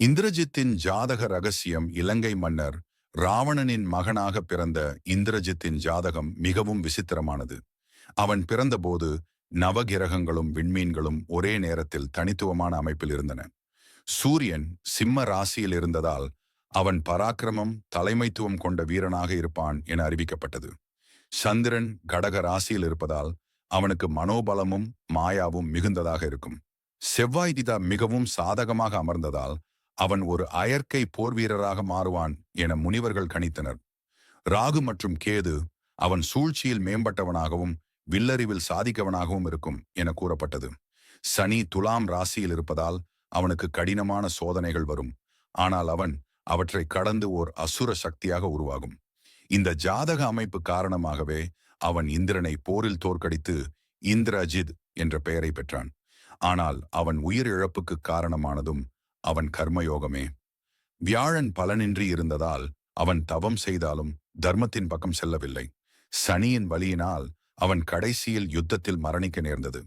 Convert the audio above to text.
இந்திரஜித்தின் ஜாதக ரகசியம் இலங்கை மன்னர் ராவணனின் மகனாக பிறந்த இந்திரஜித்தின் ஜாதகம் மிகவும் விசித்திரமானது. அவன் பிறந்தபோது நவகிரகங்களும் விண்மீன்களும் ஒரே நேரத்தில் தனித்துவமான அமைப்பில் இருந்தன. சூரியன் சிம்ம ராசியில் இருந்ததால் அவன் பராக்கிரமம் தலைமைத்துவம் கொண்ட வீரனாக இருப்பான் என அறிவிக்கப்பட்டது. சந்திரன் கடக ராசியில் இருப்பதால் அவனுக்கு மனோபலமும் மாயாவும் மிகுந்ததாக இருக்கும். செவ்வாய் திதா மிகவும் சாதகமாக அமர்ந்ததால் அவன் ஒரு அயற்கை போர் வீரராக மாறுவான் என முனிவர்கள் கணித்தனர். ராகு மற்றும் கேது அவன் சூழ்ச்சியில் மேம்பட்டவனாகவும் வில்லறிவில் சாதிக்கவனாகவும் இருக்கும் என கூறப்பட்டது. சனி துலாம் ராசியில் இருப்பதால் அவனுக்கு கடினமான சோதனைகள் வரும். ஆனால் அவன் அவற்றை கடந்து ஓர் அசுர சக்தியாக உருவாகும். இந்த ஜாதக அமைப்பு காரணமாகவே அவன் இந்திரனை போரில் தோற்கடித்து இந்திரஜித் என்ற பெயரை பெற்றான். ஆனால் அவன் உயிர் இழப்புக்கு காரணமானதும் அவன் கர்மயோகமே. வியாழன் பலனின்றி இருந்ததால் அவன் தவம் செய்தாலும் தர்மத்தின் பக்கம் செல்லவில்லை. சனியின் வழியினால் அவன் கடைசியில் யுத்தத்தில் மரணிக்க நேர்ந்தது.